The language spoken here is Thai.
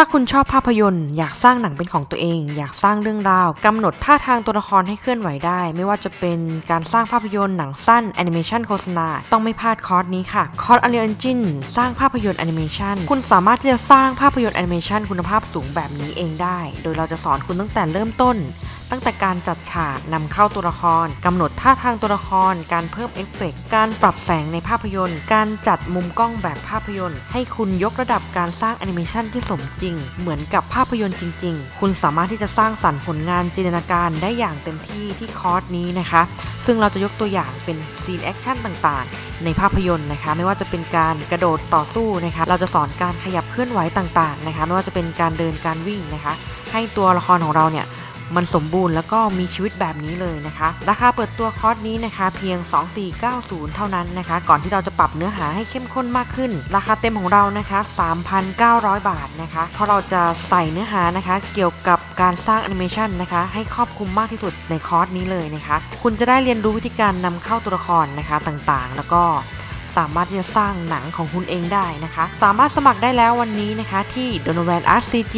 ถ้าคุณชอบภาพยนตร์ อยากสร้างหนังเป็นของตัวเอง อยากสร้างเรื่องราวกำหนดท่าทางตัวละครให้เคลื่อนไหวได้ ไม่ว่าจะเป็นการสร้างภาพยนตร์หนังสั้นแอนิเมชันโฆษณา ต้องไม่พลาดคอร์สนี้ค่ะ คอร์ส Unreal Engine สร้างภาพยนตร์แอนิเมชันคุณสามารถที่จะสร้างภาพยนตร์แอนิเมชันคุณภาพสูงแบบนี้เองได้ โดยเราจะสอนคุณตั้งแต่เริ่มต้น ตั้งแต่การจัดฉากนำเข้าตัวละครกำหนดท่าทางตัวละคร การเพิ่มเอฟเฟกต์การปรับแสงในภาพยนตร์ การจัดมุมกล้องแบบภาพยนตร์ ให้คุณยกระดับการสร้างแอนิเมชันที่สมจริง เหมือนกับภาพยนตร์จริง ๆ คุณสามารถที่จะสร้างสรรค์ผลงานจินตนาการได้อย่างเต็มที่ที่คอร์สนี้นะคะ ซึ่งเราจะยกตัวอย่างเป็นซีนแอคชั่นต่างๆ ในภาพยนตร์นะคะ ไม่ว่าจะเป็นการกระโดดต่อสู้นะคะ เราจะสอนการขยับเคลื่อนไหวต่างๆนะคะ ไม่ว่าจะเป็นการเดินการวิ่งนะคะ ให้ตัวละครของเราเนี่ย มันสมบูรณ์แล้วก็มีชีวิตแบบนี้เลยนะคะ ราคาเปิดตัวคอร์สนี้นะคะ เพียง 2490 เท่านั้นนะคะ ก่อนที่เราจะปรับเนื้อหาให้เข้มข้นมากขึ้น ราคาเต็มของเรานะคะ 3,900 บาทนะคะเพราะเราจะใส่เนื้อหานะคะ เกี่ยวกับการสร้างแอนิเมชันนะคะให้ครอบคลุมมากที่สุดในคอร์สนี้เลยนะคะ คุณจะได้เรียนรู้วิธีการนำเข้าตัวละครนะคะต่างๆ แล้วก็สามารถที่จะสร้างหนังของคุณเองได้นะคะ สามารถสมัครได้แล้ววันนี้นะคะที่ Donovan Art CG